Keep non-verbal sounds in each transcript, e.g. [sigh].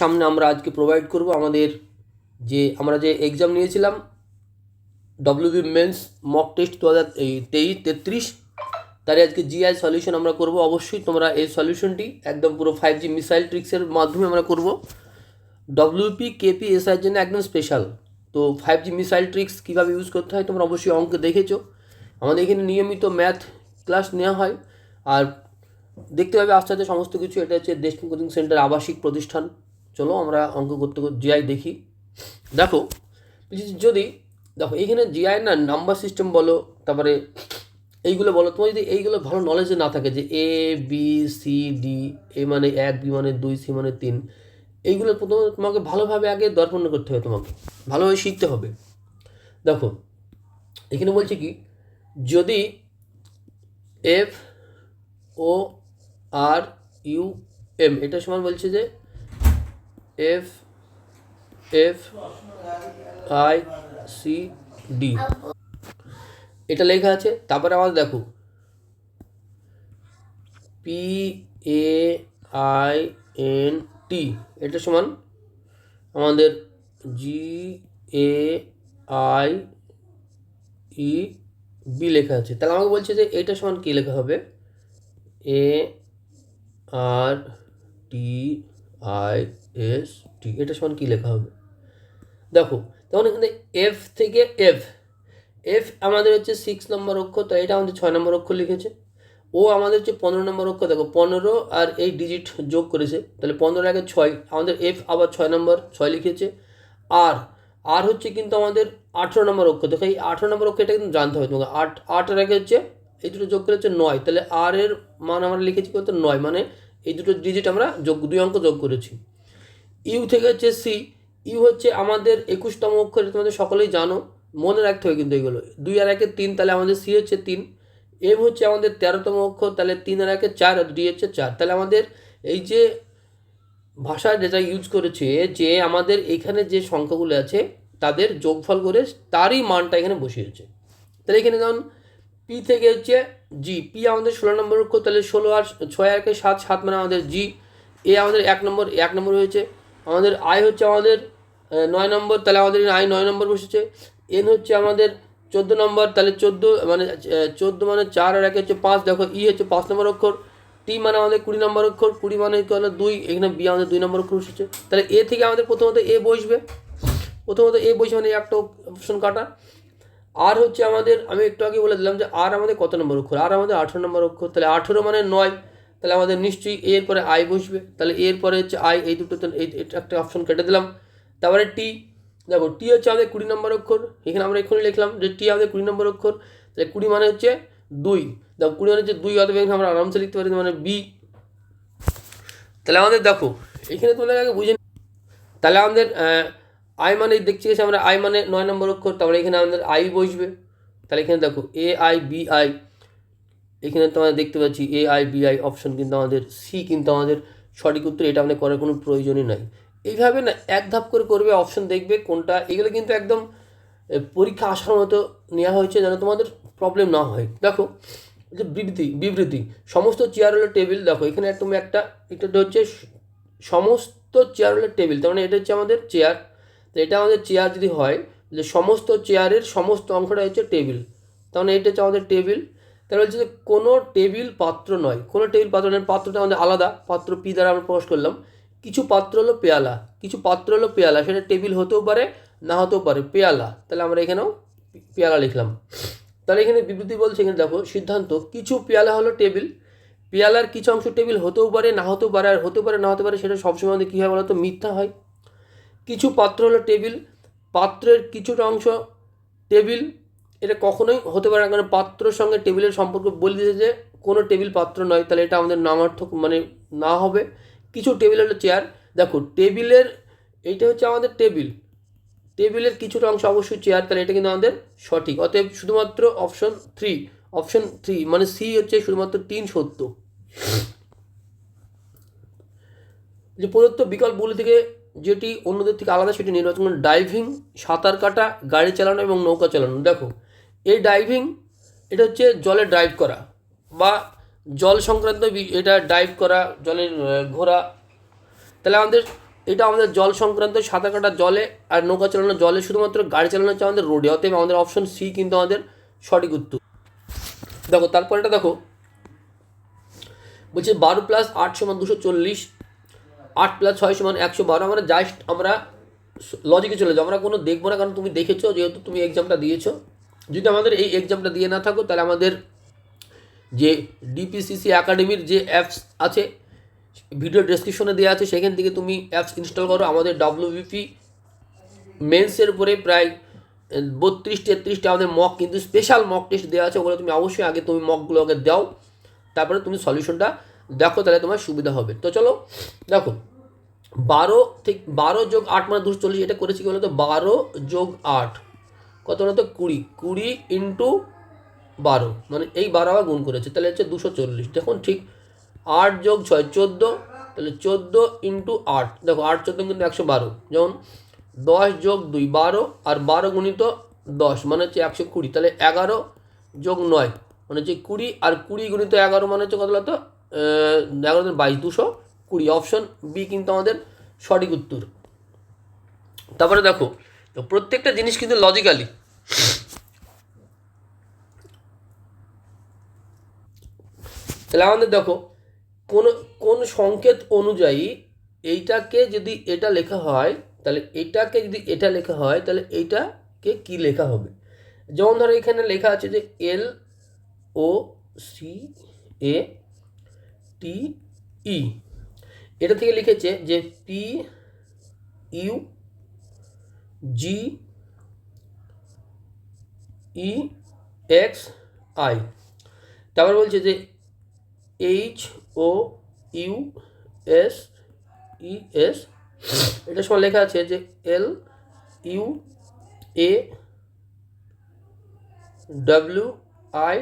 সামনে আমরা আজকে প্রোভাইড করব আমাদের যে, আমরা যে এক্সাম নিয়েছিলাম ডব্লিউবি মেন্স মক টেস্ট দু হাজার তেইশ, তেত্রিশ। তার আজকে জিআই সলিউশন আমরা করব। অবশ্যই তোমরা এই সলিউশনটি একদম পুরো ফাইভ জি মিসাইল ট্রিক্সের মাধ্যমে আমরা করব। ডব্লিউপি কেপি এসআইয়ের জন্য একদম স্পেশাল তো ফাইভ জি মিসাইল ট্রিক্স কীভাবে ইউজ করতে হয় তোমরা অবশ্যই অঙ্ক দেখেছ। আমাদের এখানে নিয়মিত ম্যাথ ক্লাস নেওয়া হয়। আর দেখতে পাবে আস্তে আস্তে সমস্ত কিছু। এটা হচ্ছে দেশমুখ কোচিং সেন্টার আবাসিক প্রতিষ্ঠান। চলো আমরা অঙ্ক করতে করতে জিআই দেখি। দেখো যদি, দেখো এইখানে জিআই না নাম্বার সিস্টেম বলো, তারপরে এইগুলো বলো, তোমার যদি এইগুলো ভালো নলেজে না থাকে যে A B C D A মানে এক বি মানে দুই সি মানে তিন, এইগুলো প্রথমে তোমাকে ভালোভাবে আগে দর্পণ করতে হবে তোমাকে, ভালোভাবে শিখতে হবে। দেখো, এখানে বলছে কি, যদি F O R U M এটা সমান বলছে যে F F I C D এটা লেখা আছে, তারপরে আমাদের দেখো। P A I N T এটা সমান আমাদের জি এ আই ই বি লেখা আছে। তাহলে আমাকে বলছে যে এটা সমান কী লেখা হবে? এ আর টি আই এস টি এটা সমান কী লেখা হবে? দেখো তখন এখানে এফ থেকে এফ এফ আমাদের হচ্ছে সিক্স নম্বর অক্ষর, তো এটা আমাদের ছয় নম্বর অক্ষর লিখেছে। ও আমাদের হচ্ছে পনেরো নম্বর অক্ষর, দেখো, পনেরো আর এই ডিজিট যোগ করেছে, তাহলে পনেরো আগে ছয়, আমাদের এফ আবার ছয় নম্বর ছয় লিখেছে। আর আর হচ্ছে কিন্তু আমাদের আঠেরো নম্বর অক্ষর, দেখো, এই আঠেরো নম্বর অক্ষর এটা কিন্তু জানতে হবে তোমাকে। আট আট আর আগে হচ্ছে এই দুটো যোগ করে হচ্ছে নয়, তাহলে আর এর মান আমরা লিখেছি কত? নয় মানে এই দুটো ডিজিট আমরা যোগ, দুই অঙ্ক যোগ করেছি। ইউ থেকে হচ্ছে সি, ইউ হচ্ছে আমাদের একুশতম অক্ষর তোমাদের সকলেই জানো, মনে রাখতে হবে কিন্তু এগুলো। দুই আর একে তিন, তাহলে আমাদের সি হচ্ছে তিন। এম হচ্ছে আমাদের তেরোতম অক্ষর, তাহলে তিন আর একে চার, আর ডি হচ্ছে চার। তাহলে আমাদের এই যে ভাষা যেটা ইউজ করেছে, যে আমাদের এখানে যে সংখ্যাগুলো আছে, তাদের যোগফল করে তারই মানটা এখানে বসিয়েছে তাহলে এখানে যেমন পি থেকে হচ্ছে জি পি আমাদের ষোলো নম্বর অক্ষর, তাহলে ষোলো আর ছয় একে সাত সাত মানে আমাদের জি এ আমাদের এক নম্বর এক নম্বর হয়েছে। আমাদের আই হচ্ছে আমাদের নয় নম্বর, তাহলে আমাদের আই নয় নম্বর বসেছে। এন হচ্ছে আমাদের চোদ্দ নম্বর, তাহলে চোদ্দ মানে চোদ্দ মানে চার আর এক হচ্ছে পাঁচ, দেখো ই হচ্ছে পাঁচ নম্বর অক্ষর। টি মানে আমাদের কুড়ি নম্বর অক্ষর, কুড়ি মানে কি হলো দুই, এখানে বি আমাদের দুই নম্বর অক্ষর বসেছে। তাহলে এ থেকে আমাদের প্রথমত এ বসবে। প্রথমত এ বসবে মানে একটা অপশন কাটা। আর হচ্ছে আমাদের, আমি একটু আগে বলে দিলাম যে আর আমাদের কত নম্বর অক্ষর? আর আমাদের আঠেরো নম্বর অক্ষর, তাহলে আঠেরো মানে নয়। তাহলে আমাদের নিশ্চয়ই এর পরে আই বসবে। তাহলে এর পরে হচ্ছে আই এই দুটো তো এই একটা অপশন কেটে দিলাম। তারপরে টি দেখো টি হচ্ছে আমাদের কুড়ি নম্বর অক্ষর। এখানে আমরা এক্ষুনি লিখলাম যে টি আমাদের কুড়ি নম্বর অক্ষর। তাহলে কুড়ি মানে হচ্ছে দুই। দেখো কুড়ি মানে হচ্ছে দুই অথবা এখানে আমরা আরামসে লিখতে পারি মানে বি তাহলে আমাদের দেখো, এখানে তোমাদের আগে বুঝে তাহলে আমাদের আই মানে দেখছি আমরা আই মানে নয় নম্বর অক্ষর। তারপরে এখানে আমাদের আই বসবে। তাহলে এখানে দেখো এ আই বি আই এখানে তো আমরা দেখতে পাচ্ছি A I B I option কিন্তু আমাদের সি কিন্তু আমাদের সঠিক উত্তর এটা আমাদের করার কোনো প্রয়োজনই নাই। এইভাবে না এক ধাপ করে করবে অপশন দেখবে, কোনটা, এগুলো কিন্তু একদম পরীক্ষা আসার মতো নেওয়া হয়েছে যেন তোমাদের প্রবলেম না হয়। দেখো যে বিবৃতি বিবৃতি, সমস্ত চেয়ার হলো টেবিল দেখো, এখানে তুমি একটা, এটা হচ্ছে সমস্ত চেয়ার হলো টেবিল তার মানে এটা হচ্ছে আমাদের চেয়ার তো এটা আমাদের চেয়ার যদি হয়, যে সমস্ত চেয়ারের সমস্ত অংশটা হচ্ছে টেবিল তার মানে এটা হচ্ছে আমাদের টেবিল তাহলে হচ্ছে যে কোনো টেবিল পাত্র নয়, কোনো টেবিল পাত্র নয়, পাত্রটা আমাদের আলাদা, পাত্র পি দ্বারা আমরা প্রকাশ করলাম। কিছু পাত্র হলো পেয়ালা, কিছু পাত্র হলো পেয়ালা, সেটা টেবিল হতেও পারে, না হতেও পারে, পেয়ালা। তাহলে আমরা এখানেও পেয়ালা লিখলাম। তাহলে এখানে বিবৃতি বলছে এখানে দেখো, সিদ্ধান্ত, কিছু পেয়ালা হলো টেবিল, পেয়ালার কিছু অংশ টেবিল হতেও পারে, না হতেও পারে, আর হতে পারে, না হতে পারে, সেটা সবসময় আমাদের কী হয় বলতো মিথ্যা হয়। কিছু পাত্র হলো টেবিল, পাত্রের কিছুটা অংশ টেবিল এটা কখনোই হতে পারে না, কারণ পাত্রর সঙ্গে টেবিলের সম্পর্ক বলে দিয়েছে যে কোনো টেবিল পাত্র নয়, তাহলে এটা আমাদের নামার্থক মানে না হবে। কিছু টেবিল হলো চেয়ার। দেখো, টেবিলের, এইটা হচ্ছে আমাদের টেবিল। টেবিলের কিছুটা অংশ অবশ্যই চেয়ার, তাহলে এটা কিন্তু আমাদের সঠিক। অতএব শুধুমাত্র অপশন থ্রি অপশন থ্রি মানে সি হচ্ছে শুধুমাত্র তিন সত্য। যে প্রদত্ত বিকল্পগুলি থেকে যেটি অন্যদের থেকে আলাদা, সেটি নির্বাচন ডাইভিং সাঁতার কাটা, গাড়ি চালানো এবং নৌকা চালানো। দেখো এই ডাইভিং এটা হচ্ছে জলে ড্রাইভ করা বা জল সংক্রান্ত এটা ডাইভ করা, জলের ঘোরা। তাহলে আমাদের, এটা আমাদের জল সংক্রান্ত সাঁতার কাটা জলে আর নৌকা চালানো জলে শুধুমাত্র গাড়ি চালানো হচ্ছে আমাদের রোডে অতএব আমাদের অপশন সি কিন্তু আমাদের সঠিক উত্তর। দেখো তারপর এটা দেখো। বলছে বারো প্লাস আট সমান দুশো চল্লিশ, আট প্লাস ছয় সমান একশো বারো। আমরা জাস্ট আমরা লজিকে চলে যাও আমরা কোনো দেখব না, কারণ তুমি দেখেছ, যেহেতু তুমি এক্সামটা দিয়েছ। যদি আমাদের এই এক্সামটা দিয়ে না থাকো, তাহলে আমাদের যে ডিপিসিসি একাডেমির যে অ্যাপস আছে ভিডিও ডেসক্রিপশনে দেওয়া আছে, সেখান থেকে তুমি অ্যাপস ইনস্টল করো। আমাদের ডাব্লিউবিপি মেন্সের উপরে প্রায় বত্রিশ, তেত্রিশটা আমাদের মক কিন্তু স্পেশাল মক টেস্ট দেওয়া আছে, ওগুলো তুমি অবশ্যই আগে তুমি মকগুলো আগে দাও। তারপরে তুমি সলিউশনটা দেখো, তাহলে তোমার সুবিধা হবে। তো চলো, দেখো, বারো থেকে, বারো যোগ আট মানে দুশো চল্লিশ, এটা করেছি কি বলতো? বারো যোগ আট। কত বলতো? কুড়ি কুড়ি ইন্টু বারো। মানে এই বারো আবার গুণ করেছে, তাহলে হচ্ছে দুশো চল্লিশ। দেখুন ঠিক আট যোগ ছয়, চোদ্দ, তাহলে চোদ্দ ইন্টু আট। দেখো, আট, চোদ্দ কিন্তু একশো বারো। যেমন দশ যোগ দুই, বারো, আর বারো গুণিত দশ মানে হচ্ছে একশো কুড়ি। তাহলে এগারো যোগ নয় মানে হচ্ছে কুড়ি, আর কুড়ি গুণিত এগারো মানে হচ্ছে কত বলতো? এগারো বাইশ, দুশো কুড়ি। অপশন বি কিন্তু আমাদের সঠিক উত্তর। তারপরে দেখো তো প্রত্যেকটা জিনিস কিন্তু লজিক্যালি তাহলে আমাদের দেখো, কোন কোন সংকেত অনুযায়ী এইটাকে যদি এটা লেখা হয়, তাহলে এটাকে যদি এটা লেখা হয়, তাহলে এইটাকে কি লেখা হবে? যেমন ধরো এখানে লেখা আছে যে এল ও সি এ টি ই এটা থেকে লিখেছে যে P U G E X I তারপর বলছে যে H O U S E S এটার সময় লেখা আছে যে L U A W I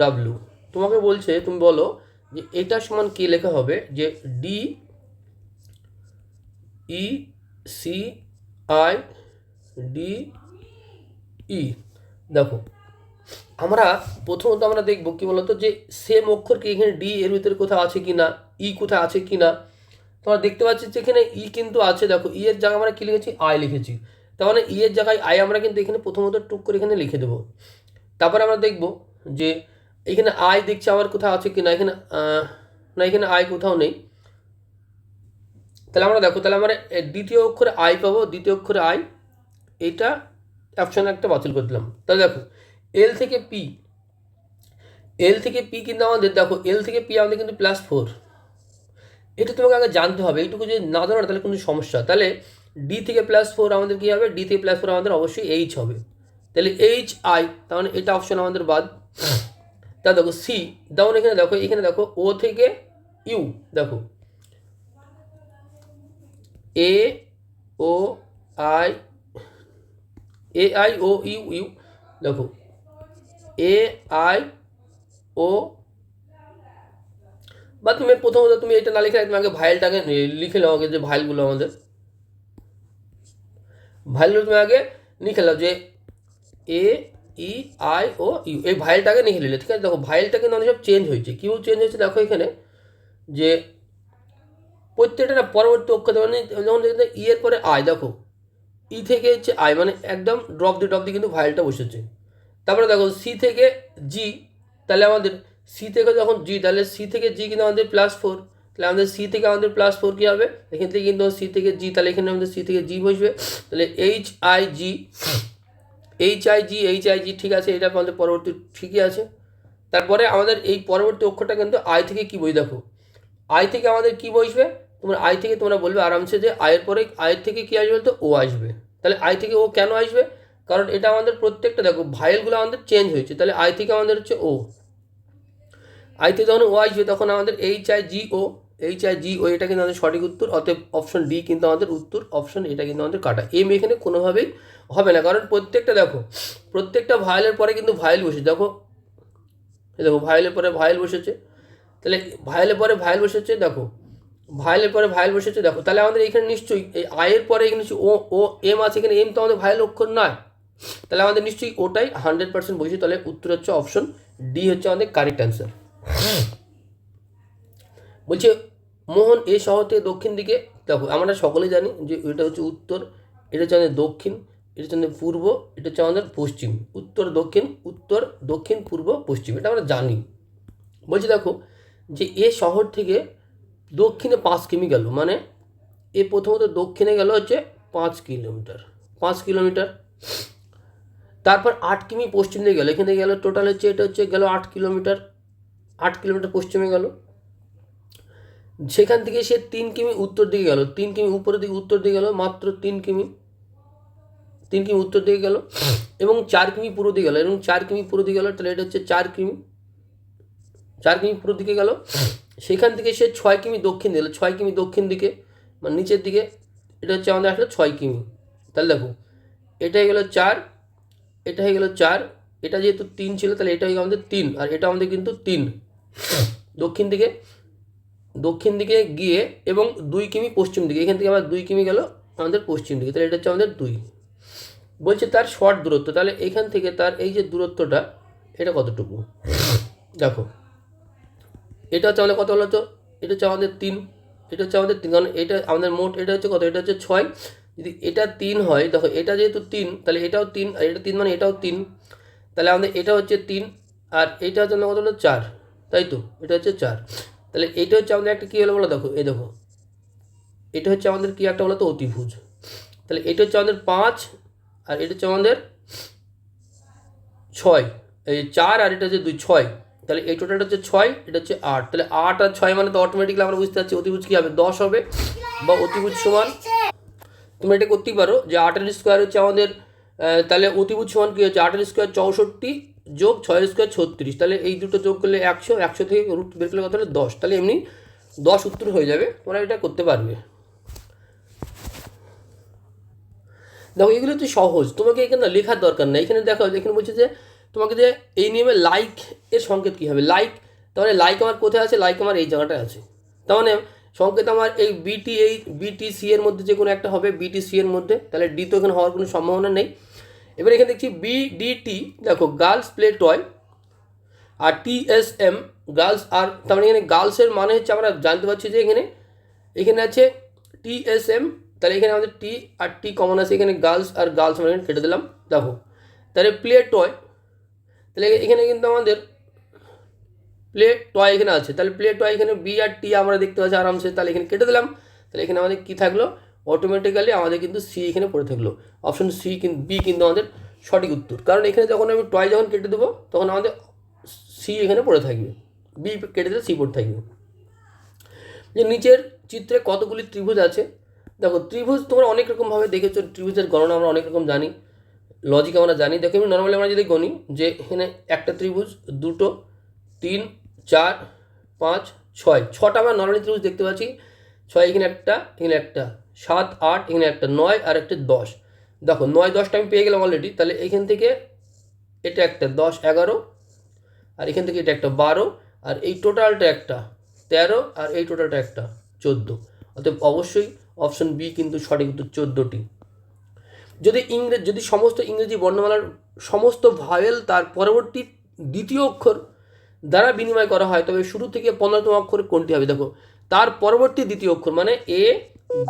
W তোমাকে বলছে, তুমি বলো যে এটার সমান কি লেখা হবে? যে D E C I D E. দেখো, আমরা প্রথমত আমরা দেখব কি বলতো যে সেম অক্ষর কি এখানে ডি এর ভিতরে কোথাও আছে কি না ই কোথায় আছে কি না তোমরা দেখতে পাচ্ছি যে এখানে ই কিন্তু আছে। দেখো, ই এর জায়গায় আমরা কি লিখেছি? আই লিখেছি। তার মানে ই এর জায়গায় আই আমরা কিন্তু এখানে প্রথমত টুক করে এখানে লিখে দেবো। তারপরে আমরা দেখব যে এখানে আই দেখছি আমার কোথাও আছে কি না এখানে না, এখানে আই কোথাও নেই। তাহলে আমরা দেখো, তাহলে আমরা দ্বিতীয় অক্ষরে আই পাবো, দ্বিতীয় অক্ষরে আই এইটা অপশন একটা বাতিল করে দিলাম। তাহলে দেখো এল থেকে পি এল থেকে পি কিন্তু আমাদের, দেখো এল থেকে পি আমাদের কিন্তু প্লাস ফোর এটা তোমাকে আগে জানতে হবে, এইটুকু যদি না জানো, তাহলে কোনো সমস্যা তাহলে ডি থেকে প্লাস ফোর আমাদের কী হবে? ডি থেকে প্লাস ফোর আমাদের অবশ্যই এইচ হবে। তাহলে এইচ আই মানে এটা অপশন আমাদের বাদ। তা দেখো সি যেমন এখানে দেখো এখানে দেখো ও থেকে ইউ দেখো। A O I A I O U U দেখো। এ আই ও বা তুমি প্রথমত তুমি এটা না লিখে তুমি আগে ভাইলটাকে লিখে নাও আগে যে ভাইলগুলো আমাদের। ভাইলগুলো তুমি আগে লিখে নাও যে এ ই আই ও ইউ এই ভাইলটাকে লিখে নিলে, ঠিক আছে? দেখো ভাইলটা কিন্তু অনেক সব চেঞ্জ হয়েছে। কেউ চেঞ্জ হয়েছে দেখো এখানে, যে প্রত্যেকটা পরবর্তী অক্ষর মানে যেমন দেখতে ই এর পরে আই দেখো। ই থেকে হচ্ছে আই মানে একদম ড্রপ দিয়ে ড্রপ দিয়ে কিন্তু ভাইলটা বসেছে। তারপরে দেখো সি থেকে জি তাহলে আমাদের সি থেকে যখন জি তাহলে সি থেকে জি কিন্তু আমাদের প্লাস ফোর তাহলে আমাদের সি থেকে আমাদের প্লাস ফোর কী হবে? এখান থেকে কিন্তু সি থেকে জি তাহলে এখানে আমাদের সি থেকে জি বসবে। তাহলে H I G H I G H I G ঠিক আছে, এটা আমাদের পরবর্তী ঠিকই আছে। তারপরে আমাদের এই পরবর্তী অক্ষরটা কিন্তু আই থেকে কী বই দেখো? আই থেকে আমাদের কী বসবে? তোমরা আই থেকে তোমরা বলবে আরামসে যে আয়ের পরে আয়ের থেকে কী আসবে বলতে ও আসবে। তাহলে আই থেকে ও কেন আসবে? কারণ এটা আমাদের প্রত্যেকটা, দেখো, ভাইলগুলো আমাদের চেঞ্জ হয়েছে। তাহলে আই থেকে আমাদের হচ্ছে ও। আই থেকে যখন ও আসবে, তখন আমাদের H I G O H I G O এটা কিন্তু আমাদের সঠিক উত্তর, অতএব অপশন ডি কিন্তু আমাদের উত্তর অপশন এটা কিন্তু আমাদের কাটা। এম এখানে কোনোভাবেই হবে না। কারণ প্রত্যেকটা, দেখো, প্রত্যেকটা ভাইলের পরে কিন্তু ভাইল বসে দেখো দেখো, ভাইলের পরে ভাইল বসেছে। তাহলে ভাইলের পরে ভাইল বসেছে, দেখো ভাইলের পরে ভাইল বসেছে, দেখো, তাহলে আমাদের এখানে নিশ্চয়ই, এই আয়ের পরে এখানে নিশ্চয়ই ও ও এম আছে এখানে এম তো আমাদের ভাইল অক্ষর নয়। তাহলে আমাদের নিশ্চয়ই ওটাই হান্ড্রেড পার্সেন্ট বসে তাহলে উত্তর হচ্ছে অপশন ডি হচ্ছে আমাদের কারেক্ট অ্যান্সার বলছে, মোহন, এ শহর থেকে দক্ষিণ দিকে, দেখো, আমরা সকলেই জানি যে এটা হচ্ছে উত্তর, এটা হচ্ছে আমাদের দক্ষিণ, এটা হচ্ছে আমাদের পূর্ব, এটা হচ্ছে আমাদের পশ্চিম। উত্তর, দক্ষিণ উত্তর, দক্ষিণ, পূর্ব, পশ্চিম, এটা আমরা জানি। বলছি, দেখো, যে এ শহর থেকে দক্ষিণে পাঁচ কিমি গেল মানে এ প্রথমত দক্ষিণে গেল হচ্ছে পাঁচ কিলোমিটার পাঁচ কিলোমিটার। তারপর আট কিমি পশ্চিম দিকে গেল, এখানে গেল টোটাল হচ্ছে এটা হচ্ছে গেল আট কিলোমিটার আট কিলোমিটার পশ্চিমে গেল। সেখান থেকে সে তিন কিমি উত্তর দিকে গেল, তিন কিমি উপরের দিকে, উত্তর দিকে গেল, মাত্র তিন কিমি। তিন কিমি উত্তর দিকে গেল এবং চার কিমি পূর্ব দিকে গেল, এবং চার কিমি পূর্ব দিকে গেল, তাহলে এটা হচ্ছে চার কিমি। চার কিমি পূর্ব দিকে গেল। সেখান থেকে সে ছয় কিমি দক্ষিণ দিকে গেল ছয় কিমি দক্ষিণ দিকে মানে নিচের দিকে, এটা হচ্ছে আমাদের আসলে ছয় কিমি। তাহলে দেখো, এটা হয়ে গেলো চার, এটা হয়ে গেলো চার, এটা যেহেতু তিন ছিল, তাহলে এটা হয়ে গেলো আমাদের তিন, আর এটা আমাদের কিন্তু তিন। দক্ষিণ দিকে দক্ষিণ দিকে গিয়ে এবং দুই কিমি পশ্চিম দিকে, এখান থেকে আবার দুই কিমি গেল আমাদের পশ্চিম দিকে, তাহলে এটা হচ্ছে আমাদের দুই। বলছে তার শর্ট দূরত্ব, তাহলে এখান থেকে তার এই যে দূরত্বটা, এটা কতটুকু? দেখো এটা হচ্ছে আমাদের কত হলো তো এটা হচ্ছে আমাদের তিন এটা হচ্ছে আমাদের তিন কারণ এটা আমাদের মোট এটা হচ্ছে কত এটা হচ্ছে ছয় যদি এটা তিন হয় দেখো এটা যেহেতু তিন তাহলে এটাও তিন আর এটা তিন মানে এটাও তিন তাহলে আমাদের এটা হচ্ছে তিন আর এটা হচ্ছে আমাদের কত হলো চার তাই তো এটা হচ্ছে চার তাহলে এটা হচ্ছে আমাদের একটা কী হলো বলো দেখো এই দেখো এটা হচ্ছে আমাদের কী একটা বলো তো অতিভুজ তাহলে এটা হচ্ছে আমাদের পাঁচ আর এটা হচ্ছে আমাদের ছয় এই চার আর এটা হচ্ছে দুই ছয় তাহলে এই টোটালটা হচ্ছে ছয়, এটা হচ্ছে আট। তাহলে আট আর ছয় মানে তো অটোমেটিকলি আমরা বুঝতে পারছি অতিভুজ কী হবে? দশ হবে বা অতিভুজ সমান তুমি এটা করতেই পারো যে আটের স্কোয়ার হচ্ছে আমাদের তাহলে অতিভুজ সমান কী হচ্ছে? আটের স্কোয়ার চৌষট্টি যোগ ছয়ের স্কোয়ার ছত্রিশ। তাহলে এই দুটো যোগ করলে একশো একশো থেকে রুট বের করলে কত হলে? দশ। তাহলে এমনি দশ উত্তর হয়ে যাবে, তোমরা এটা করতে পারবে। দেখো, এগুলো হচ্ছে সহজ। তোমাকে এখানে লেখার দরকার নেই। এখানে দেখো, এখানে বলছে যে তোমাকে যে এই নিয়মে লাইক এর সংকেত কী হবে? লাইক মানে লাইক আমার কোথায় আছে? লাইক আমার এই জায়গাটায় আছে। তার মানে সংকেত আমার এই বিটি এই বিটিসি এর মধ্যে যে কোনো একটা হবে বিটিসি এর মধ্যে। তাহলে ডি তো এখানে হওয়ার কোনো সম্ভাবনা নেই। এবার এখানে দেখছি বিডিটি দেখো গার্লস প্লে টয় আর টিএসএম গার্লস আর তার মানে এখানে গার্লসের মানে হচ্ছে আমরা জানতে পারছি যে এখানে এখানে আছে টিএসএম তাহলে এখানে আমাদের টি আর টি কমন আছে। এখানে গার্লস আর গার্লস আমরা এখানে কেটে দিলাম। দেখো, তাহলে প্লে টয় তাহলে এখানে কিন্তু আমাদের প্লে টয় এখানে আছে। তাহলে প্লে টয় এখানে বি আর টি আমরা দেখতে পাচ্ছি আরামসে। তাহলে এখানে কেটে দিলাম। তাহলে এখানে আমাদের কী থাকল? অটোমেটিক্যালি আমাদের কিন্তু সি এখানে পড়ে থাকল। অপশন সি কিন্তু বি কিন্তু আমাদের সঠিক উত্তর। কারণ এখানে যখন আমি টয় যখন কেটে দেবো, তখন আমাদের সি এখানে পড়ে থাকবে। বি কেটে দিলে সি পড়ে থাকবে। যে নিচের চিত্রে কতগুলি ত্রিভুজ আছে? দেখো, ত্রিভুজ তোমরা অনেক রকমভাবে দেখেছ। ত্রিভুজের গণনা আমরা অনেক রকম জানি। লজিক আমরা জানি। দেখো এমনি নর্মালি আমরা যদি গণি যে এখানে একটা ত্রিভুজ, দুটো, তিন, চার, পাঁচ, ছয়। ছটা আমরা নর্মালি ত্রিভুজ দেখতে পাচ্ছি। ছয় এখানে একটা এখানে একটা। সাত, আট, এখানে একটা। নয় আর একটা দশ। দেখো, নয়, দশটা আমি পেয়ে গেলাম অলরেডি তাহলে এখান থেকে এটা একটা, দশ, এগারো। আর এখান থেকে এটা একটা, বারো। আর এই টোটালটা একটা, তেরো। আর এই টোটালটা একটা, চোদ্দ। অতএব অবশ্যই অপশন বি কিন্তু সঠিক উত্তর চোদ্দোটি। যদি ইংরেজ, যদি সমস্ত ইংরেজি বর্ণমালার সমস্ত ভাওয়েল তার পরবর্তী দ্বিতীয় অক্ষর দ্বারা বিনিময় করা হয়, তবে শুরু থেকে পনেরোতম অক্ষর কোনটি হবে? দেখো, তার পরবর্তী দ্বিতীয় অক্ষর মানে এ,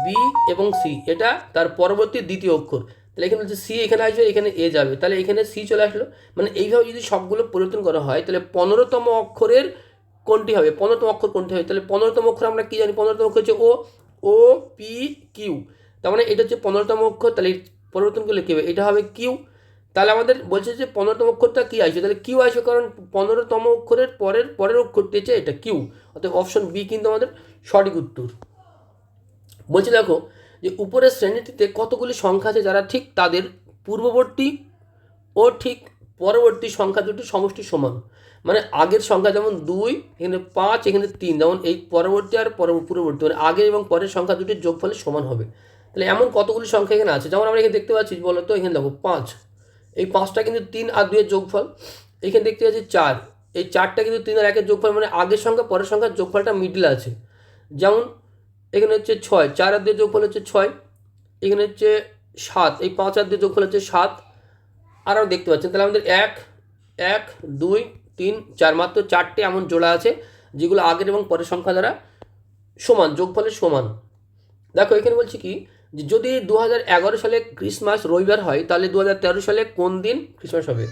বি এবং সি, এটা তার পরবর্তী দ্বিতীয় অক্ষর। তাহলে এখানে হচ্ছে সি এখানে আসবে, এখানে এ যাবে। তাহলে এখানে সি চলে আসলো। মানে এইভাবে যদি সবগুলো পরিবর্তন করা হয়, তাহলে পনেরোতম অক্ষরের কোনটি হবে? পনেরোতম অক্ষর কোনটি হবে? তাহলে পনেরোতম অক্ষর আমরা কী জানি? পনেরোতম অক্ষর হচ্ছে ও ও, পি, কিউ। তার মানে এটা হচ্ছে পনেরোতম অক্ষর, তাহলে পরিবর্তন করলে কী হবে? এটা হবে কিউ তাহলে আমাদের বলছে যে পনেরোতম অক্ষরটা কী আসবে তাহলে কিউ আসবে কারণ পনেরোতম অক্ষরের পরের পরের অক্ষরটি হচ্ছে এটা কিউ অর্থাৎ অপশন বি কিন্তু আমাদের সঠিক উত্তর। বলছি দেখো যে উপরের শ্রেণীটিতে কতগুলি সংখ্যা আছে? যারা ঠিক তাদের পূর্ববর্তী ও ঠিক পরবর্তী সংখ্যা দুটি সমষ্টি সমান। মানে আগের সংখ্যা যেমন দুই, এখানে পাঁচ, এখানে তিন। যেমন এই পরবর্তী আর পর- পূর্ববর্তী। মানে আগে এবং পরের সংখ্যা দুটির যোগফলে সমান হবে। তাহলে এমন কতগুলি সংখ্যা এখানে আছে? যেমন আমরা এখানে দেখতে পাচ্ছি, বলো তো, এখানে দেখো পাঁচ। এই পাঁচটা কিন্তু তিন আর দুইয়ের যোগফল। এখানে দেখতে পাচ্ছি চার। এই চারটা কিন্তু তিন আর একের যোগফল মানে আগের সংখ্যা, পরের সংখ্যার যোগফলটা মিডলে আছে। যেমন, এখানে হচ্ছে ছয়। চার আর দুইয়ের যোগফল হচ্ছে ছয়। এখানে হচ্ছে সাত। এই পাঁচ আর দুইয়ের যোগফল হচ্ছে সাত। আর আমরা দেখতে পাচ্ছেন তাহলে আমাদের এক এক, দুই, তিন, চার, মাত্র চারটে এমন জোড়া আছে, যেগুলো আগের এবং পরের সংখ্যা দ্বারা সমান, যোগফলের সমান। দেখো, এখানে বলছি কি যদি দু সালে ক্রিসমাস রবিবার হয়, তাহলে দু সালে কোন দিন ক্রিসমাস হবে?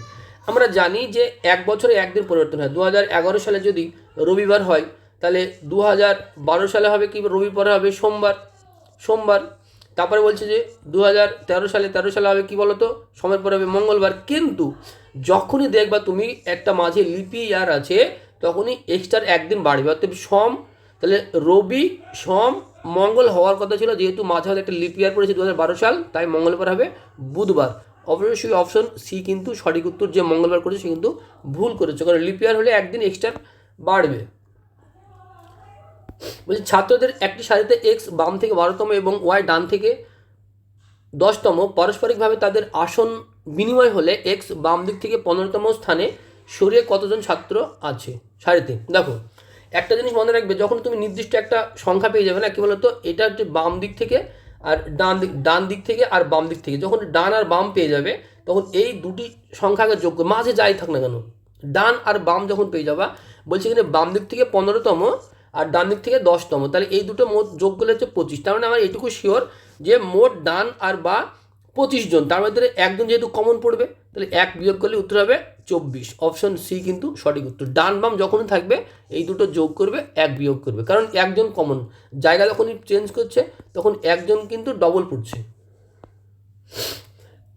আমরা জানি যে এক বছরে একদিন পরিবর্তন হয়। দু সালে যদি রবিবার হয়, তাহলে দু সালে হবে কি? রবি পরে হবে সোমবার। সোমবার। তারপরে বলছে যে দু সালে, তেরো সালে হবে কি বলতো? সময়ের পরে হবে মঙ্গলবার। কিন্তু যখনই দেখবা তুমি একটা মাঝে লিপি ইয়ার আছে, তখনই এক্সট্রার একদিন বাড়বে। অর্থাৎ সম, তাহলে রবি, সম মঙ্গল হওয়ার কথা ছিল, যেহেতু মাঝে একটা লিপ ইয়ার পড়েছে দু সাল, তাই মঙ্গলবার হবে বুধবার। অবশ্যই অপশন সি কিন্তু সঠিক উত্তর যে মঙ্গলবার করেছে, সে কিন্তু ভুল করেছে। কারণ লিপ ইয়ার হলে একদিন এক্সট্রা বাড়বে। বলছি, ছাত্রদের একটি সারিতে এক্স বাম থেকে বারোতম এবং ওয়াই ডান থেকে দশতম, পারস্পরিকভাবে তাদের আসন বিনিময় হলে এক্স বাম দিক থেকে পনেরোতম স্থানে সরিয়ে কতজন ছাত্র আছে? সারিতে। দেখো একটা জিনিস মনে রাখবে, যখন তুমি নির্দিষ্ট একটা সংখ্যা পেয়ে যাবে না, কি বলতো, এটা হচ্ছে বাম দিক থেকে আর ডান দিক ডান দিক থেকে আর বাম দিক থেকে। যখন ডান আর বাম পেয়ে যাবে, তখন এই দুটি সংখ্যাকে যোগ মাঝে যাই থাক না কেন, ডান আর বাম যখন পেয়ে যাবা, বলছি এখানে বাম দিক থেকে পনেরোতম আর ডান দিক থেকে দশতম, তাহলে এই দুটো মোট যোগ করলে হচ্ছে পঁচিশ। তার মানে আমার এটুকু শিওর যে মোট ডান আর বা পঁচিশ জন, তার মধ্যে একজন যেহেতু কমন পড়বে, তাহলে এক বিয়োগ করলে উত্তর হবে চব্বিশ। অপশন সি কিন্তু সঠিক উত্তর। ডান বাম যখনই থাকবে, এই দুটো যোগ করবে, এক বিয়োগ করবে। কারণ একজন কমন জায়গা যখনই চেঞ্জ করছে, তখন একজন কিন্তু ডবল পড়ছে।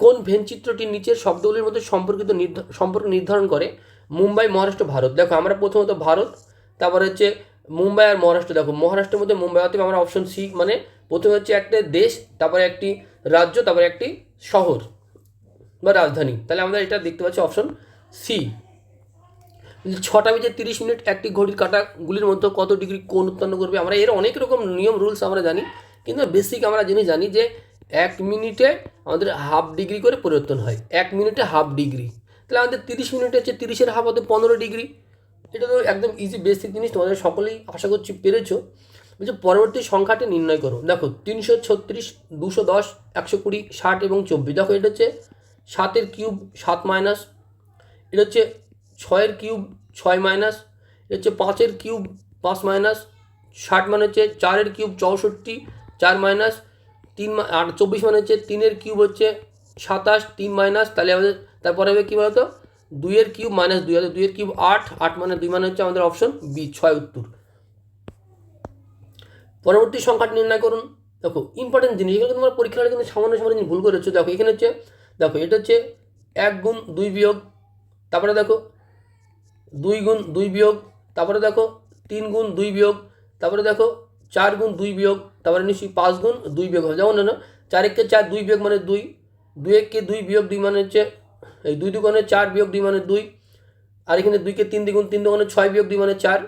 কোন ভেনচিত্রটি নিচের শব্দগুলির মধ্যে সম্পর্কিত সম্পর্ক নির্ধারণ করে? মুম্বাই, মহারাষ্ট্র, ভারত। দেখো, আমরা প্রথমত ভারত, তারপরে হচ্ছে মুম্বাই আর মহারাষ্ট্র। দেখো, মহারাষ্ট্রের মধ্যে মুম্বাই অতএব আমরা অপশন সি মানে প্রথমে হচ্ছে একটা দেশ, তারপরে একটি রাজ্য, তারপরে একটি শহর বা রাজধানী। তাহলে আমরা এটা দেখতে পাচ্ছি অপশন সি ছটা বেজে তিরিশ মিনিট একটি ঘড়ির কাঁটাগুলির মধ্যে কত ডিগ্রি কোণ উৎপন্ন করবে? আমরা এর অনেক রকম নিয়ম রুলস আমরা জানি, কিন্তু বেসিক আমরা জিনিস জানি যে এক মিনিটে আমাদের হাফ ডিগ্রি করে পরিবর্তন হয়। এক মিনিটে হাফ ডিগ্রি তাহলে আমাদের তিরিশ মিনিটে হচ্ছে তিরিশের হাফ হতে পনেরো ডিগ্রি। এটা তো একদম ইজি বেসিক জিনিস, তোমাদের সকলেই আশা করছি পেরেছ। বলছে পরবর্তী সংখ্যাটি নির্ণয় করো। দেখো, তিনশো ছত্রিশ, দুশো দশ, একশো কুড়ি, ষাট এবং চব্বিশ। দেখো, এটা হচ্ছে সাতের কিউব সাত মাইনাস এটা হচ্ছে ছয়ের কিউব ছয় মাইনাস, এটা হচ্ছে পাঁচের কিউব পাঁচ মাইনাস, ষাট মানে হচ্ছে চারের কিউব চৌষট্টি, চার মাইনাস, তিন আর চব্বিশ মানে হচ্ছে তিনের কিউব হচ্ছে সাতাশ, তিন মাইনাস, তাহলে আমাদের তারপরে হবে কী বলতো? দুইয়ের কিউব মাইনাস দুই হবে দুইয়ের কিউব আট আট মানে দুই মানে হচ্ছে আমাদের অপশন বি, ছয় উত্তর। পরবর্তী সংখ্যাটি নির্ণয় করুন। দেখো ইম্পর্টেন্ট জিনিস এখানে তোমার পরীক্ষাটা কিন্তু সামান্য সামান্য ভুল করেছ। দেখো, এখানে হচ্ছে দেখো, এটা হচ্ছে এক গুণ দুই বিয়োগ তারপরে দেখো দুই গুণ দুই বিয়োগ, তারপরে দেখো তিন গুণ দুই বিয়োগ, তারপরে দেখো চার গুণ দুই বিয়োগ, তারপরে নিশ্চয়ই পাঁচ গুণ দুই বিয়োগ হবে। যেমন না চার এককে চার দুই বিয়োগ মানে দুই দুই এককে দুই বিয়োগ দুই মানে হচ্ছে, এই দুই দুগুণে চার বিয়োগ দুই মানে দুই, আর এখানে দুইকে তিন দ্বিগুণ তিন দুগুণে ছয় বিয়োগ দুই মানে চার,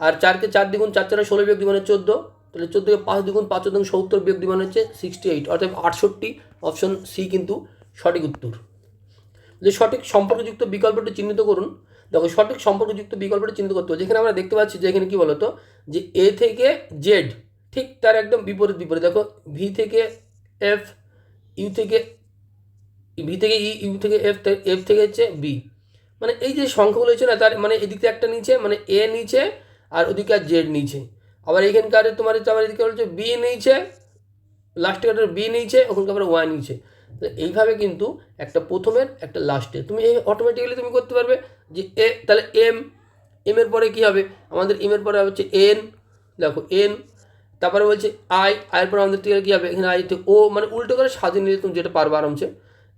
আর চারকে চার দ্বিগুণ চার চারে ষোলো বিয়োগ দুই মানে চোদ্দ, তাহলে চোদ্দোকে পাঁচ দ্বিগুণ পাঁচ চোদ্দ সত্তর বিয়োগ দুই মানে হচ্ছে সিক্সটি এইট অর্থাৎ আটষট্টি অপশন সি কিন্তু সঠিক উত্তর। যে সঠিক সম্পর্কযুক্ত বিকল্পটি চিহ্নিত করুন। দেখো, সঠিক সম্পর্কযুক্ত বিকল্পটি চিহ্নিত করতে হবে। যেখানে আমরা দেখতে পাচ্ছি যে এখানে কী বলতো? যে এ থেকে জেড ঠিক তার একদম বিপরীত বিপরীত। দেখো ভি থেকে এফ ইউ থেকে ভি থেকে ই ইউ থেকে এফ এফ থেকে হচ্ছে বি মানে এই যে সংখ্যাগুলো হচ্ছে না, তার মানে এদিকে একটা নিচে মানে এ নিচে আর ওদিকে আর জেড নিচে। আবার এইখানকার তোমার হচ্ছে, আবার এদিকে হচ্ছে বি নিচে লাস্টে বি নিচে, ওখানকার আবার ওয়াই নিচে। এইভাবে কিন্তু একটা প্রথমের, একটা লাস্টে তুমি এই অটোমেটিক্যালি তুমি করতে পারবে যে এ, তাহলে এম এম এর পরে কী হবে? আমাদের এম এর পরে হচ্ছে এন দেখো এন তারপরে বলছে আই আয়ের পরে আমাদের থেকে কী হবে? এখানে আই ও মানে উল্টো করে সাজিয়ে নিলে তুমি যেটা পারবে আরামসে।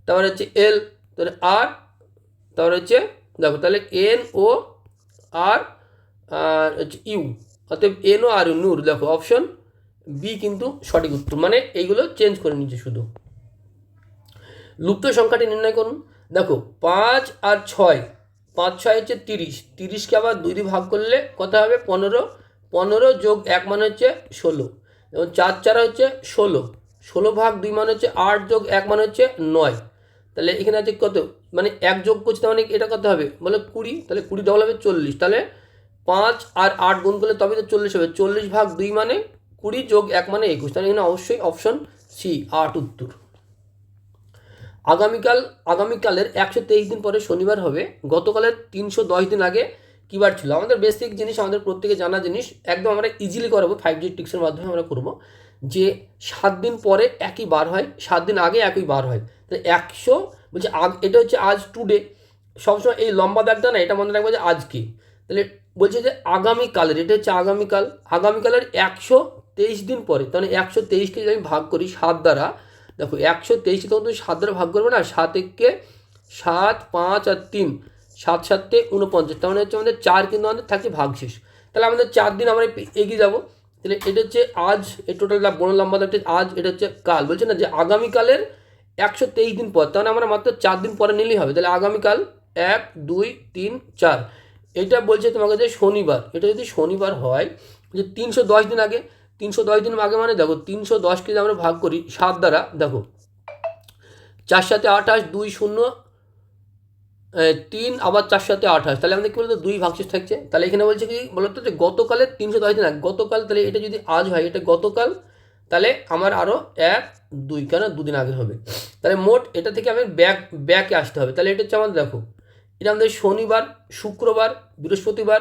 তারপরে হচ্ছে এল তাহলে আর তারপরে হচ্ছে, দেখো তাহলে এন ও আর আর হচ্ছে ইউ অতএব এন ও আর ইউ নূর দেখো অপশন বি কিন্তু সঠিক উত্তর। মানে এইগুলো চেঞ্জ করে নিচ্ছে শুধু। লুপ্ত সংখ্যাটি নির্ণয় করুন। দেখো, পাঁচ আর ছয়, পাঁচ ছয় হচ্ছে তিরিশ। তিরিশকে আবার দুই দিয়ে ভাগ করলে কত হবে? পনেরো। পনেরো যোগ এক মানে হচ্ছে ষোলো। এবং চার চার হচ্ছে ষোলো। ষোলো ভাগ দুই মানে হচ্ছে আট যোগ এক মানে হচ্ছে নয়। তাহলে এখানে আছে কত? মানে এক যোগ করছি মানে এটা কত হবে? বলে কুড়ি। তাহলে কুড়ি ডবল হবে চল্লিশ। তাহলে পাঁচ আর আট গুণ করলে তবে তো চল্লিশ হবে। চল্লিশ ভাগ দুই মানে কুড়ি যোগ এক মানে একুশ। তাহলে এখানে অবশ্যই অপশন সি, আট উত্তর। আগামীকাল, আগামীকালের একশো তেইশ দিন পরে শনিবার হবে। গতকালের তিনশো দশ দিন আগে কী বার ছিল? আমাদের বেসিক জিনিস, আমাদের প্রত্যেকে জানা জিনিস, একদম আমরা ইজিলি করাবো ফাইভ জি টিক্সের মাধ্যমে আমরা করব, যে সাত দিন পরে একই বার হয়, সাত দিন আগে একই বার হয়। তাহলে একশো, বলছে আগ এটা হচ্ছে আজ টুডে সবসময় এই লম্বা দাগটা না, এটা মনে রাখব যে আজকে। তাহলে বলছে যে আগামীকালের, এটা হচ্ছে আগামীকাল, আগামীকালের একশো তেইশ দিন পরে, তাহলে একশো তেইশকে যদি আমি ভাগ করি সাত দ্বারা দেখো, একশো তেইশকে তখন তুমি সাত দ্বারা ভাগ করবে না, সাত একে সাত, পাঁচ আর তিন। সাত সাতটে উনপঞ্চাশ তার মানে হচ্ছে আমাদের চার কিন্তু আমাদের থাকছে ভাগশেষ। তাহলে আমাদের চার দিন আমরা এগিয়ে যাব। তাহলে এটা হচ্ছে আজ টোটাল বড় লম্বা দাগটা আজ এটা হচ্ছে কাল। বলছে না যে আগামীকালের একশো তেইশ দিন পর, তাহলে আমরা মাত্র চার দিন পরে নিলেই হবে। তাহলে আগামীকাল এক, দুই, তিন, চার। এটা বলছে তোমাকে যে শনিবার। এটা যদি শনিবার হয়, যে তিনশো দশ দিন আগে তিনশো দশ দিন আগে মানে দেখো, তিনশো দশকে যদি আমরা ভাগ করি, সাত দ্বারা, দেখো। চার সাথে আঠাশ, দুই শূন্য তিন, আবার চার সাথে আঠাশ। তাহলে আমাদের কী বলতো, দুই ভাগশেষ থাকছে। তাহলে এখানে বলছে কি, বলতো যে গতকালের তিনশো দশ দিন আগে, গতকাল তাহলে এটা যদি আজ হয়, এটা গতকাল, তাহলে আমার আরও এক, দুই, কেন? দুদিন আগে হবে। তাহলে মোট এটা থেকে আমি ব্যাক, ব্যাকে আসতে হবে। তাহলে এটা হচ্ছে আমাদের, দেখো, এটা আমাদের শনিবার, শুক্রবার, বৃহস্পতিবার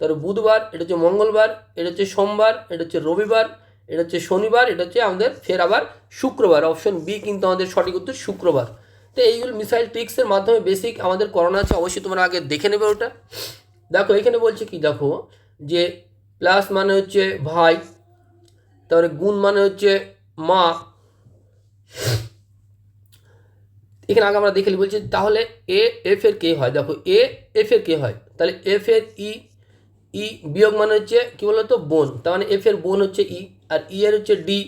তারপর বুধবার, এটা হচ্ছে মঙ্গলবার, এটা হচ্ছে সোমবার, এটা হচ্ছে রবিবার, এটা হচ্ছে শনিবার, এটা হচ্ছে আমাদের ফের আবার শুক্রবার। অপশন বি কিন্তু আমাদের সঠিক উত্তর শুক্রবার। তো এইগুলো মিসাইল ট্রিক্সের মাধ্যমে বেসিক আমাদের করোনা আছে, অবশ্যই তোমরা আগে দেখে নেবে ওটা। দেখো, এখানে বলছে কি, দেখো, যে প্লাস মানে হচ্ছে ভাই, তারপরে গুণ মানে হচ্ছে মা। এখানে আগে আমরা দেখে বলছি তাহলে এ এফ এর কে হয়? দেখো এ এফ এর কে হয়? তাহলে এফ এর ই ই বিয়োগ মানে হচ্ছে কি বলতো বোন? তার মানে এফ এর বোন হচ্ছে ই আর ই এর হচ্ছে ডি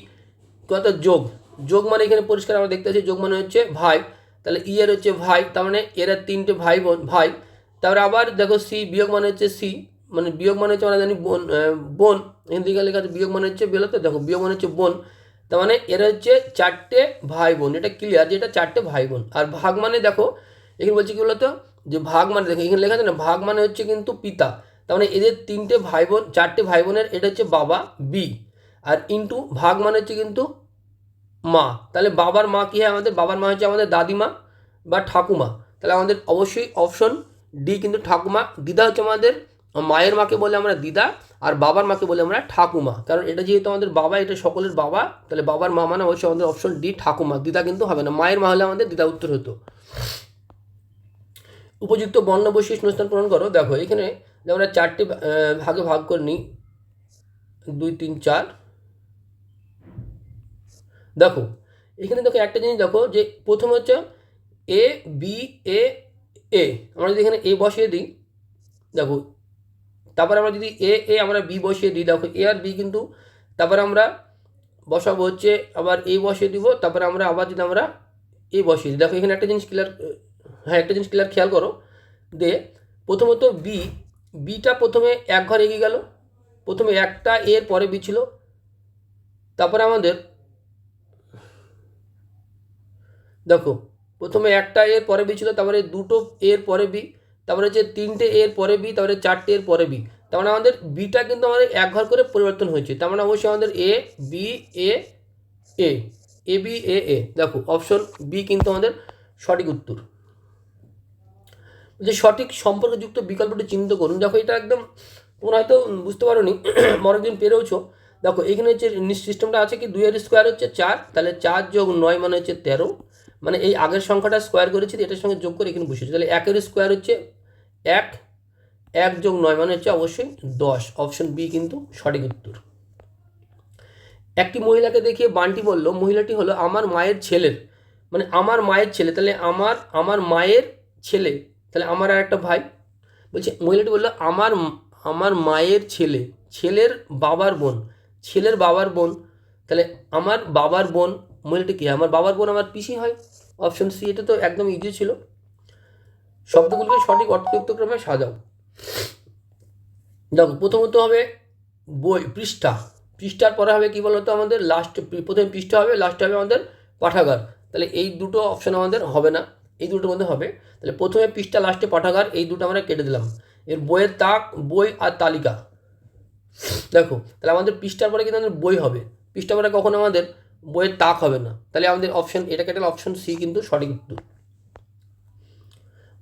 কত যোগ। যোগ মানে এখানে পরিষ্কার আমরা দেখতে পাচ্ছি, যোগ মানে হচ্ছে ভাই। তাহলে ই এর হচ্ছে ভাই, তার মানে এরা তিনটে ভাই বোন ভাই। তারপরে আবার দেখো সি বিয়োগ মানে হচ্ছে সি মানে বিয়োগ মানে হচ্ছে আমরা জানি বোন বোন। হিন্দি লেখা বিয়োগ মানে হচ্ছে বেরোতে দেখো বিয়োগ মানে হচ্ছে বোন। তার মানে এরা হচ্ছে চারটে ভাই বোন, এটা ক্লিয়ার যে এটা চারটে ভাই বোন। আর ভাগ মানে দেখো, এখানে বলছে কি বলতো? যে ভাগ মানে দেখো, এখানে লেখা আছে না, ভাগ মানে হচ্ছে কিন্তু পিতা। তার মানে এদের তিনটে ভাই বোন চারটে ভাই বোনের এটা হচ্ছে বাবা বি আর ইন্টু ভাগ মানে হচ্ছে কিন্তু মা। তাহলে বাবার মা কী হয় আমাদের? বাবার মা হচ্ছে আমাদের দাদিমা বা ঠাকুমা। তাহলে আমাদের অবশ্যই অপশন ডি কিন্তু ঠাকুমা, দিদা হচ্ছে আমাদের মায়ের মাকে বলে আমরা দিদা আর বাবার মাকে বলে আমরা ঠাকুমা। কারণ এটা যেহেতু আমাদের বাবা, এটা সকলের বাবা, তাহলে বাবার মা মানে অবশ্যই আমাদের অপশন ডি ঠাকুমা। দিদা কিন্তু হবে না, মায়ের মা হলে আমাদের দিদা উত্তর হতো। উপযুক্ত বর্ণ বৈশিষ্ট্য অনুষ্ঠান পূরণ করো। দেখো এখানে আমরা চারটে ভাগে ভাগ করে নিই। দুই, তিন, চার। দেখো, এখানে দেখো একটা জিনিস দেখো যে প্রথম হচ্ছে এ বি এ এ আমরা যদি এখানে এ বসিয়ে দিই, দেখো, তারপর আমরা যদি এ এ আমরা বি বসিয়ে দিই, দেখো এ আর বি কিন্তু তারপর আমরা বসাবো হচ্ছে, আবার এ বসিয়ে দিব, তারপরে আমরা আবার যদি আমরা এ বসিয়ে দিই। দেখো, এখানে একটা জিনিস ক্লিয়ার হ্যাঁ একটা জিনিস ক্লিয়ার খেয়াল করো দে প্রথমত বি বিটা প্রথমে এক ঘর এগিয়ে গেল। প্রথমে একটা, এর পরে বি ছিল। তারপরে আমাদের, দেখো, প্রথমে একটা, এর পরে বি ছিল, তারপরে দুটো, এর পরে বি, তারপরে হচ্ছে তিনটে, এর পরে বি, তারপরে চারটে, এর পরে বি। তার মানে আমাদের বিটা কিন্তু আমাদের এক ঘর করে পরিবর্তন হয়েছে। তার মানে অবশ্যই আমাদের এ, বি, এ এ এ, বি, এ এ। দেখো, অপশন বি কিন্তু আমাদের সঠিক উত্তর। যে সঠিক সম্পর্কযুক্ত বিকল্পটি চিহ্নিত করুন। দেখো এটা একদম, তোমরা হয়তো বুঝতে পারো নি অনেকদিন [clears throat] পেরেওছো দেখো, এখানে হচ্ছে সিস্টেমটা আছে কি? দুইয়ের স্কোয়ার হচ্ছে চার, তাহলে চার যোগ নয় মানে হচ্ছে তেরো। মানে এই আগের সংখ্যাটা স্কোয়ার করেছি এটার সঙ্গে যোগ করে এখানে বসেছি। তাহলে একের স্কোয়ার হচ্ছে এক এক যোগ নয় মানে হচ্ছে অবশ্যই দশ। অপশন বি কিন্তু সঠিক উত্তর। একটি মহিলাকে দেখিয়ে বান্টি বলল, মহিলাটি হলো আমার মায়ের ছেলের। মানে আমার মায়ের ছেলে, তাহলে আমার আমার মায়ের ছেলে। তাহলে আমার আর একটা ভাই বলছে, মহিলাটি বলল, আমার আমার মায়ের ছেলে, ছেলের বাবার বোন, ছেলের বাবার বোন, তাহলে আমার বাবার বোন, মহিলাটি কি? আমার বাবার বোন আমার পিসি হয়। অপশন সি এটা তো একদম ইজি ছিল। শব্দগুলোকে সঠিক অর্থযুক্ত ক্রমে সাজাও। দেখো, প্রথমত হবে বই, পৃষ্ঠা। পৃষ্ঠার পরে হবে কী বলতো আমাদের? লাস্ট প্রথমে পৃষ্ঠা হবে লাস্টে হবে আমাদের পাঠাগার। তাহলে এই দুটো অপশন আমাদের হবে না। এই দুটোর মধ্যে হবে। তাহলে প্রথমে পৃষ্ঠা লাস্টে পাঠাগার, এই দুটো আমরা কেটে দিলাম। এর বইয়ের তাক, বই আর তালিকা। দেখো, তাহলে আমাদের পৃষ্ঠার পরে কিন্তু আমাদের বই হবে। পৃষ্ঠা পরে কখনো আমাদের বইয়ের তাক হবে না। তাহলে আমাদের অপশন এটা কেটে অপশন সি কিন্তু সঠিক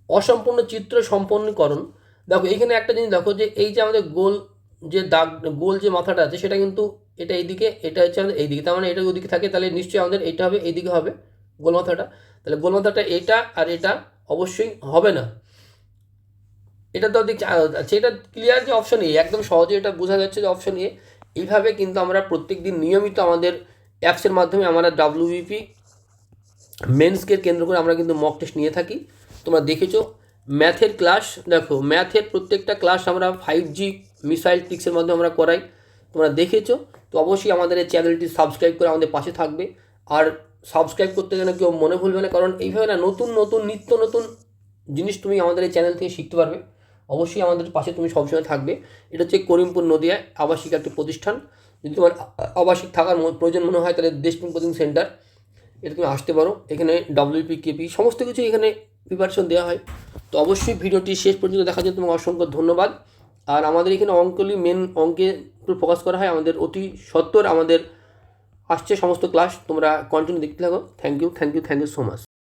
অসম্পূর্ণ চিত্র সম্পন্নীকরণ। দেখো এইখানে একটা জিনিস দেখো যে, এই যে আমাদের গোল যে দাগ, গোল যে মাথাটা আছে, সেটা কিন্তু এটা এইদিকে, এটা হচ্ছে আমাদের এইদিকে। তার মানে এটা ওদিকে থাকে, তাহলে নিশ্চয়ই আমাদের এটা হবে, এইদিকে হবে গোল মাথাটা। তাহলে গোল মাথাটা এটা আর এটা অবশ্যই হবে না। এটা তো দেখছি আচ্ছা এটা ক্লিয়ার যে অপশন এ একদম সহজে এটা বোঝা যাচ্ছে যে অপশন এ এইভাবে কিন্তু আমরা প্রত্যেক দিন নিয়মিত আমাদের অ্যাপসের মাধ্যমে আমরা ডাব্লিউবিপি মেন্সকে কেন্দ্র করে আমরা কিন্তু মক টেস্ট নিয়ে থাকি। তোমরা দেখেছ ম্যাথের ক্লাস দেখো ম্যাথের প্রত্যেকটা ক্লাস আমরা ফাইভ জি মিসাইল টিক্সের মাধ্যমে আমরা করাই। তোমরা দেখেছ, তো অবশ্যই আমাদের এই চ্যানেলটি সাবস্ক্রাইব করে আমাদের পাশে থাকবে। আর সাবস্ক্রাইব করতে যেন কেউ মনে ভুলবে না, কারণ এইভাবে না নতুন নতুন, নিত্য নতুন জিনিস তুমি আমাদের এই চ্যানেল থেকে শিখতে পারবে। অবশ্যই আমাদের পাশে তুমি সবসময় থাকবে। এটা হচ্ছে করিমপুর নদিয়া আবাসিক একটি প্রতিষ্ঠান। যদি তোমার আবাসিক থাকার প্রয়োজন মনে হয়, তাহলে দেশপ্রেম কোচিং সেন্টার এটা তুমি আসতে পারো। এখানে ডব্লিউপি কেপি সমস্ত কিছু এখানে প্রিপারেশন দেওয়া হয়। তো অবশ্যই ভিডিওটি শেষ পর্যন্ত দেখার জন্য তোমাকে অসংখ্য ধন্যবাদ। আর আমাদের এখানে অঙ্কলি মেন অঙ্কে ফোকাস করা হয়। আমাদের অতি সত্বর আমাদের আসছে সমস্ত ক্লাস তোমরা কন্টিনিউ দেখতে থাকো। Thank you thank you thank you so much